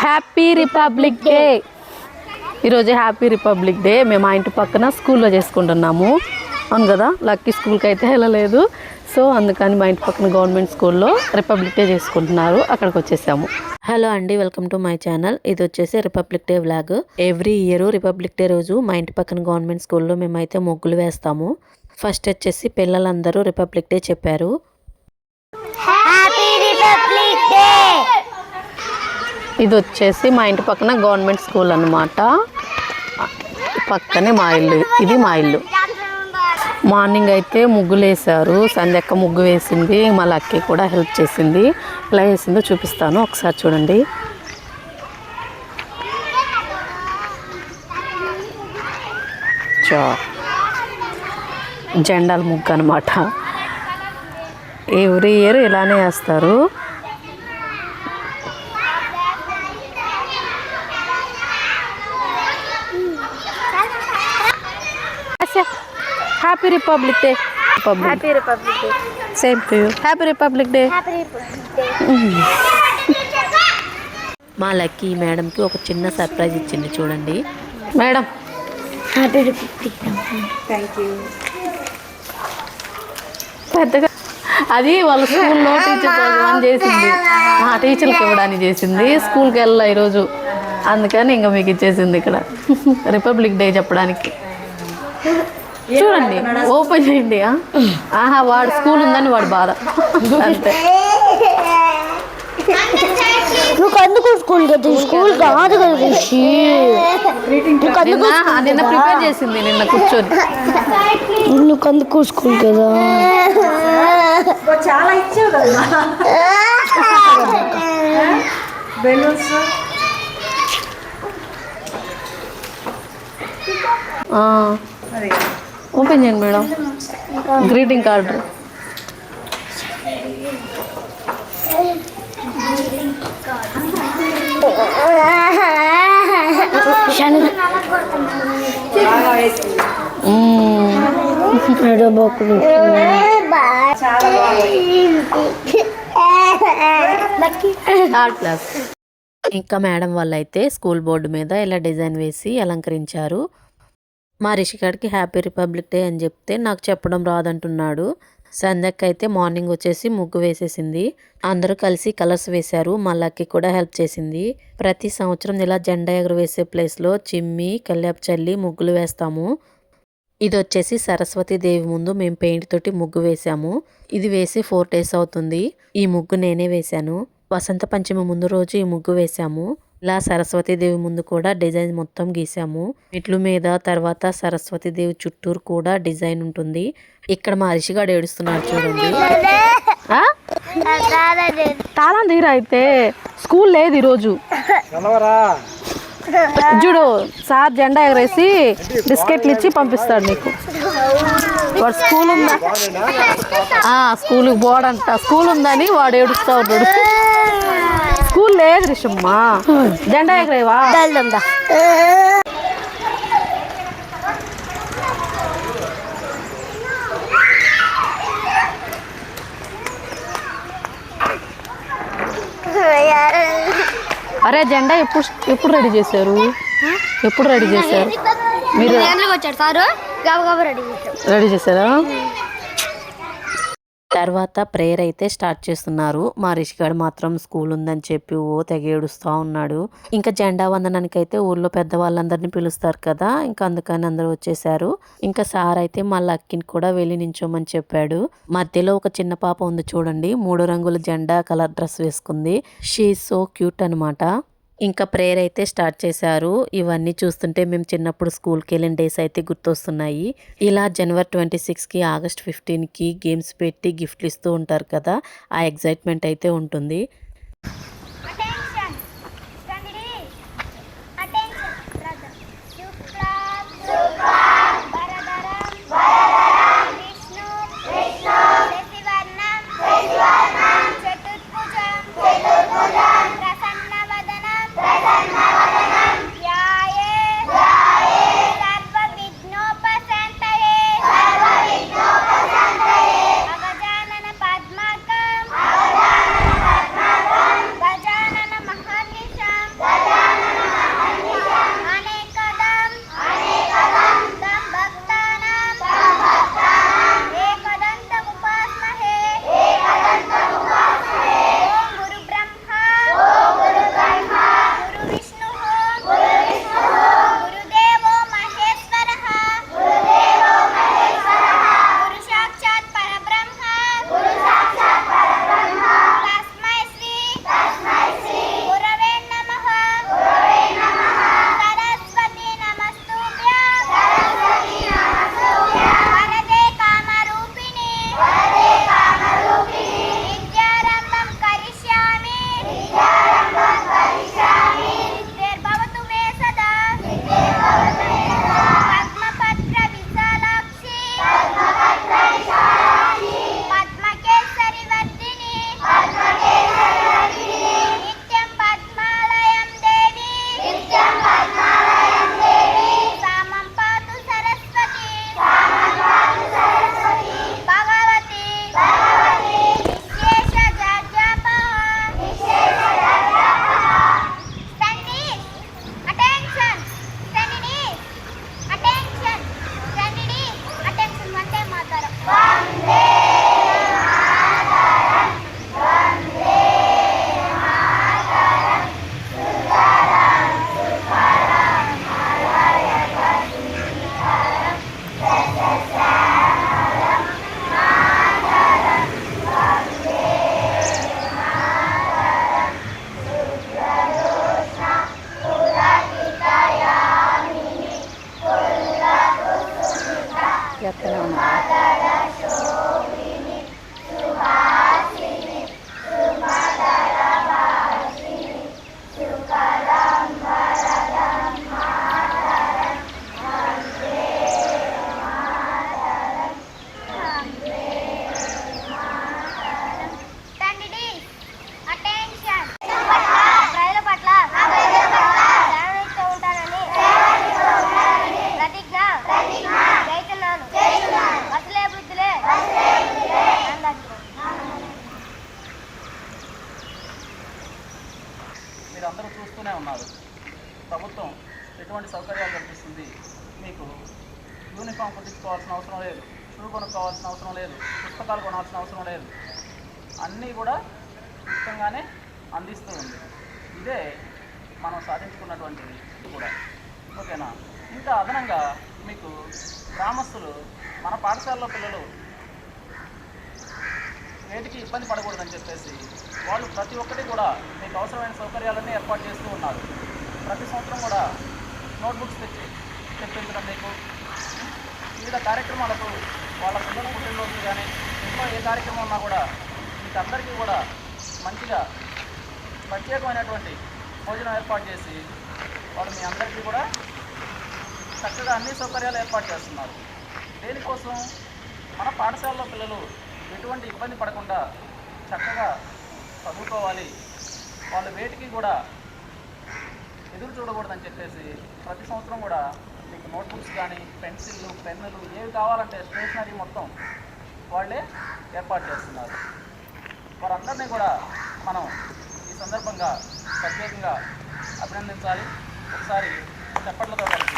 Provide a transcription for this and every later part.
Happy republic day. ఈరోజు happy republic day. మేము మా ఇంటి పక్కన స్కూల్లో చేసుకుంటున్నాము. అవును కదా? లక్కీ స్కూల్కి అయితే వెళ్ళలేదు. సో అందుకని మా ఇంటి పక్కన గవర్నమెంట్ స్కూల్లో రిపబ్లిక్ డే చేసుకుంటున్నారు. అక్కడికి వచ్చేసాము హలో అండి వెల్కమ్ టు మై ఛానల్. ఇది వచ్చేసి republic day vlog. Every year republic day రోజు మా ఇంటి పక్కన గవర్నమెంట్ స్కూల్లో మేమైతే ముగ్గులు వేస్తాము. ఫస్ట్ వచ్చేసి పిల్లలందరూ రిపబ్లిక్ డే చెప్పారు. Happy republic day! ఇది వచ్చేసి మా ఇంటి పక్కన గవర్నమెంట్ స్కూల్ అనమాట పక్కనే మా ఇల్లు. ఇది మా ఇల్లు. మార్నింగ్ అయితే ముగ్గులు వేశారు సంధ్యక్క ముగ్గు వేసింది. మా లక్కీ కూడా హెల్ప్ చేసింది. ఎలా వేసిందో చూపిస్తాను. ఒకసారి చూడండి. చా. జెండాల ముగ్గు అనమాట ఎవ్రీ ఇయర్ ఇలానే వేస్తారు. Happy republic day happy republic day same to you happy republic day happy republic day మా లక్కీ మేడంకి ఒక చిన్న సర్ప్రైజ్ ఇచ్చింది చూడండి. మేడం. హ్యాపీ రిపబ్లిక్ పెద్దగా అది వాళ్ళ స్కూల్లో టీచర్ అని చేసింది. ఆ టీచర్కి ఇవ్వడానికి చేసింది. స్కూల్కి వెళ్ళా ఈరోజు. అందుకని ఇంకా మీకు ఇచ్చేసింది ఇక్కడ. రిపబ్లిక్ డే చెప్పడానికి. చూడండి ఓపెన్ చేయండి ఆ? ఆహా వాడు స్కూల్ ఉందని వాడు బాధ. అంతే. నువ్వు అందుకు స్కూల్ కదా స్కూల్ కాదు కదా రిషి. నిన్న నిన్న ప్రిపేర్ చేసింది నిన్న కూర్చొని. నువ్వు అందుకు స్కూల్ కదా. చాలా ఇచ్చావు కదా. బెలూన్స్ ఆ, అది ఓపెన్ చేయండి madam. Greeting card third class ఇంకా మేడం వాళ్ళు అయితే స్కూల్ బోర్డు మీద ఇలా డిజైన్ వేసి అలంకరించారు. మా రిషికాడికి హ్యాపీ రిపబ్లిక్ డే అని చెప్తే నాకు చెప్పడం రాదంటున్నాడు. సంధ్యకి అయితే మార్నింగ్ వచ్చేసి ముగ్గు వేసేసింది. అందరూ కలిసి కలర్స్ వేశారు. మా కూడా హెల్ప్ చేసింది. ప్రతి సంవత్సరం ఇలా జెండా ఎగురు వేసే ప్లేస్లో చిమ్మి కల్యాపు చల్లి ముగ్గులు వేస్తాము. ఇది వచ్చేసి సరస్వతి దేవి ముందు మేము పెయింట్ తోటి ముగ్గు వేసాము ఇది వేసి ఫోర్ డేస్ అవుతుంది. ఈ ముగ్గు నేనే వేశాను. వసంత పంచమి ముందు రోజు ఈ ముగ్గు వేసాము ఇలా సరస్వతి దేవి ముందు కూడా డిజైన్ మొత్తం గీసాము. మెట్ల మీద తర్వాత సరస్వతి దేవి చుట్టూరు కూడా డిజైన్ ఉంటుంది. ఇక్కడ మా రిషిగాడు ఏడుస్తున్నాడు చూడండి. ఆ? తాళం తీరా అయితే? స్కూల్ లేదు ఈరోజు. చూడు సార్ జెండా ఎగరేసి బిస్కెట్లు ఇచ్చి పంపిస్తాడు నీకు. వాడు స్కూల్ ఉందా? ఆ, స్కూల్కి పోడంట. స్కూల్ ఉందని వాడు ఏడుస్తా ఉన్నాడు. లేదు రిషమ్మా. జెండా ఎగరేవా? అరే జెండా ఎప్పుడు ఎప్పుడు రెడీ చేశారు? ఎప్పుడు రెడీ చేశారు? మీరు వచ్చాడు సారు? రెడీ చేశాడు రెడీ చేశారా? తర్వాత ప్రేయర్ అయితే స్టార్ట్ చేస్తున్నారు. మా రిషిగాడు మాత్రం స్కూల్ ఉందని చెప్పి ఓ తెగ ఏడుస్తూ ఉన్నాడు. ఇంకా జెండా వందనానికి అయితే ఊర్లో పెద్దవాళ్ళందరినీ పిలుస్తారు కదా ఇంకా అందుకని అందరూ వచ్చేసారు ఇంకా సార్ అయితే మా లక్కిని కూడా వెళ్ళి నించోమని చెప్పాడు. మధ్యలో ఒక చిన్న పాప ఉంది చూడండి మూడు రంగుల జెండా కలర్ డ్రెస్ వేసుకుంది. షీ సో క్యూట్ అనమాట ఇంకా ప్రేయర్ అయితే స్టార్ట్ చేశారు. ఇవన్నీ చూస్తుంటే మేము చిన్నప్పుడు స్కూల్కి వెళ్ళిన డేస్ అయితే గుర్తొస్తున్నాయి. ఇలా జనవరి ట్వంటీ సిక్స్కి ఆగస్ట్ ఫిఫ్టీన్కి గేమ్స్ పెట్టి గిఫ్ట్లు ఇస్తూ ఉంటారు కదా ఆ ఎగ్జైట్మెంట్ అయితే ఉంటుంది. అన్నీ కూడా ఉచితంగానే అందిస్తూ ఉంది. ఇదే మనం సాధించుకున్నటువంటిది కూడా. ఓకేనా? ఇంకా అదనంగా మీకు గ్రామస్తులు మన పాఠశాలలో పిల్లలు వేటికి ఇబ్బంది పడకూడదని చెప్పేసి వాళ్ళు ప్రతి ఒక్కటి కూడా మీకు అవసరమైన సౌకర్యాలన్నీ ఏర్పాటు చేస్తూ ఉన్నారు. ప్రతి సంవత్సరం కూడా నోట్బుక్స్ తెచ్చి తెప్పించడం మీకు వివిధ కార్యక్రమాలకు వాళ్ళ పిల్లల పుట్టినరోజు కానీ ఇంకా ఏ కార్యక్రమం ఉన్నా కూడా వీటందరికీ అందరికీ కూడా మంచిగా ప్రత్యేకమైనటువంటి భోజనం ఏర్పాటు చేసి వాళ్ళు మీ అందరికీ కూడా చక్కగా అన్ని సౌకర్యాలు ఏర్పాటు చేస్తున్నారు. దేనికోసం మన పాఠశాలలో పిల్లలు ఎటువంటి ఇబ్బంది పడకుండా చక్కగా చదువుకోవాలి. వాళ్ళ వేటికి కూడా ఎదురు చూడకూడదని చెప్పేసి ప్రతి సంవత్సరం కూడా మీకు నోట్బుక్స్ కానీ పెన్సిళ్ళు పెన్నులు ఏవి కావాలంటే స్టేషనరీ మొత్తం వాళ్ళే ఏర్పాటు చేస్తున్నారు. వారందరినీ కూడా మనం ఈ సందర్భంగా ప్రత్యేకంగా అభినందించాలి. ఒకసారి చప్పట్లతో కలిసి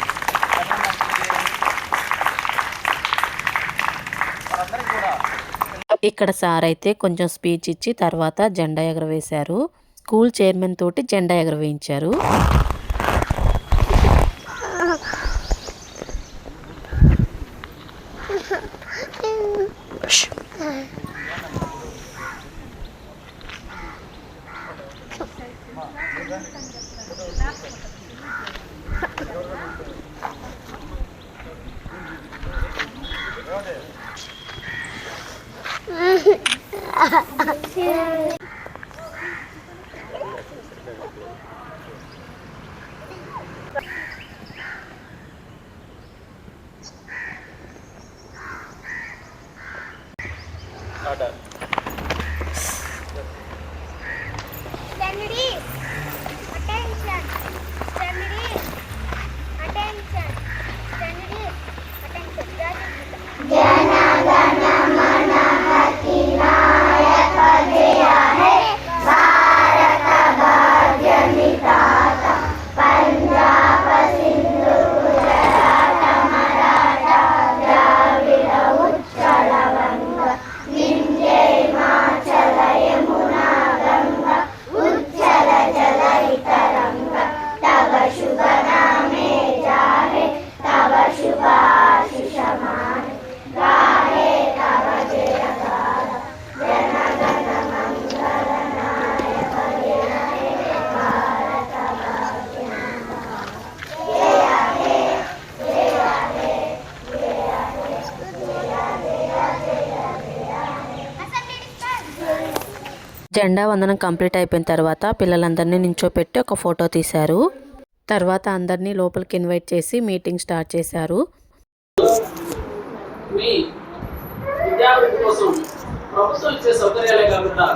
వారందరికీ కూడా ఇక్కడ సార్ అయితే కొంచెం స్పీచ్ ఇచ్చి తర్వాత జెండా ఎగరవేశారు. స్కూల్ చైర్మన్ తోటి జెండా ఎగరవేయించారు. 知らん。జెండా వందనం కంప్లీట్ అయిపోయిన తర్వాత పిల్లలందరినీ నించోపెట్టి ఒక ఫోటో తీశారు. తర్వాత అందరినీ లోపలికి ఇన్వైట్ చేసి మీటింగ్ స్టార్ట్ చేశారు. మీ కోసం ప్రభుత్వం ఇచ్చే సౌకర్యాలే కాకుండా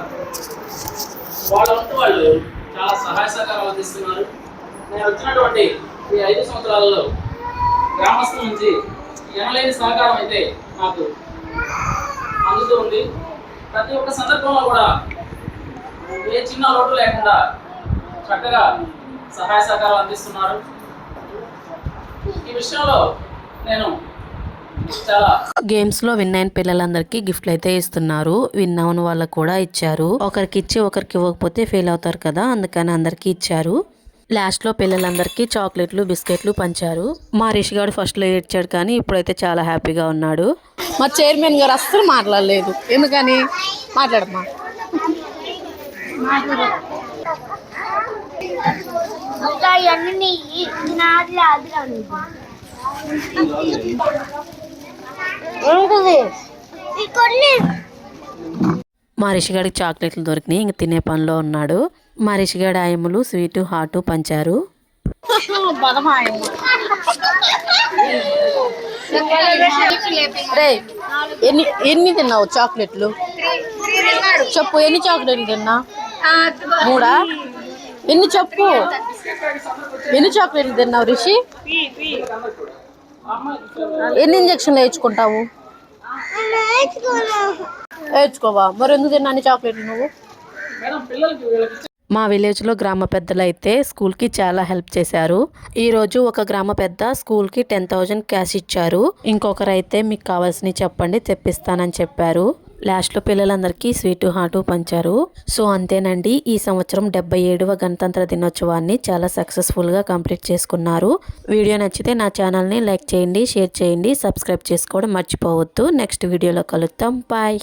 వాళ్ళు చాలా సహాయ సహకారాలు అందిస్తున్నారు. నేను వచ్చినటువంటి ఈ ఐదు సంవత్సరాలలో గ్రామస్తుల నుంచి ఎనలేని సహకారం అయితే నాకు అందుతూ ఉంది. ప్రతి ఒక్క సందర్భంలో కూడా ఏ చిన్న లోటు లేకుండా చక్కగా సహాయ సహకారాలు అందిస్తున్నారు. ఈ విషయంలో నేను గేమ్స్లో విన్ అయిన పిల్లలందరికీ గిఫ్ట్లు అయితే ఇస్తున్నారు. విన్ అవని వాళ్ళకు కూడా ఇచ్చారు. ఒకరికి ఇచ్చి ఒకరికి ఇవ్వకపోతే ఫెయిల్ అవుతారు కదా అందుకని అందరికీ ఇచ్చారు. లాస్ట్లో పిల్లలందరికీ చాక్లెట్లు బిస్కెట్లు పంచారు. మా రిషిగాడు ఫస్ట్లో ఏడ్చాడు కానీ ఇప్పుడైతే చాలా హ్యాపీగా ఉన్నాడు. మా చైర్మన్ గారు అస్సలు మాట్లాడలేదు. ఎందుకని? మాట్లాడమ్మా. ఇంకా ఇవన్నీ నాది అది కొన్ని మా రిషిగాడికి చాక్లెట్లు దొరికినాయి ఇంక తినే పనిలో ఉన్నాడు. మా రిషిగాడి ఆయములు స్వీటు హాటు పంచారు. ఎన్ని ఎన్ని తిన్నావు చాక్లెట్లు? చెప్పు ఎన్ని చాక్లెట్లు తిన్నా? మూడా? ఎన్ని చెప్పు. ఎన్ని చాక్లెట్లు తిన్నావు రిషి? ఎన్ని ఇంజక్షన్లు వేయించుకుంటావు? వేయించుకోవా? మరి ఎందుకు తిన్నాను చాక్లెట్లు నువ్వు? మా విలేజ్లో గ్రామ పెద్దలు అయితే స్కూల్కి చాలా హెల్ప్ చేశారు. ఈరోజు ఒక గ్రామ పెద్ద స్కూల్కి టెన్ థౌజండ్ క్యాష్ ఇచ్చారు. ఇంకొకరు అయితే మీకు కావాల్సినవి చెప్పండి తెప్పిస్తానని చెప్పారు. లాస్ట్లో పిల్లలందరికీ స్వీటు హాటు పంచారు. సో అంతేనండి. ఈ సంవత్సరం డెబ్బై ఏడవ గణతంత్ర దినోత్సవాన్ని చాలా సక్సెస్ఫుల్గా కంప్లీట్ చేసుకున్నారు. వీడియో నచ్చితే నా ఛానల్ని లైక్ చేయండి షేర్ చేయండి సబ్స్క్రైబ్ చేసుకోవడం మర్చిపోవద్దు. నెక్స్ట్ వీడియోలో కలుద్దాం. బాయ్.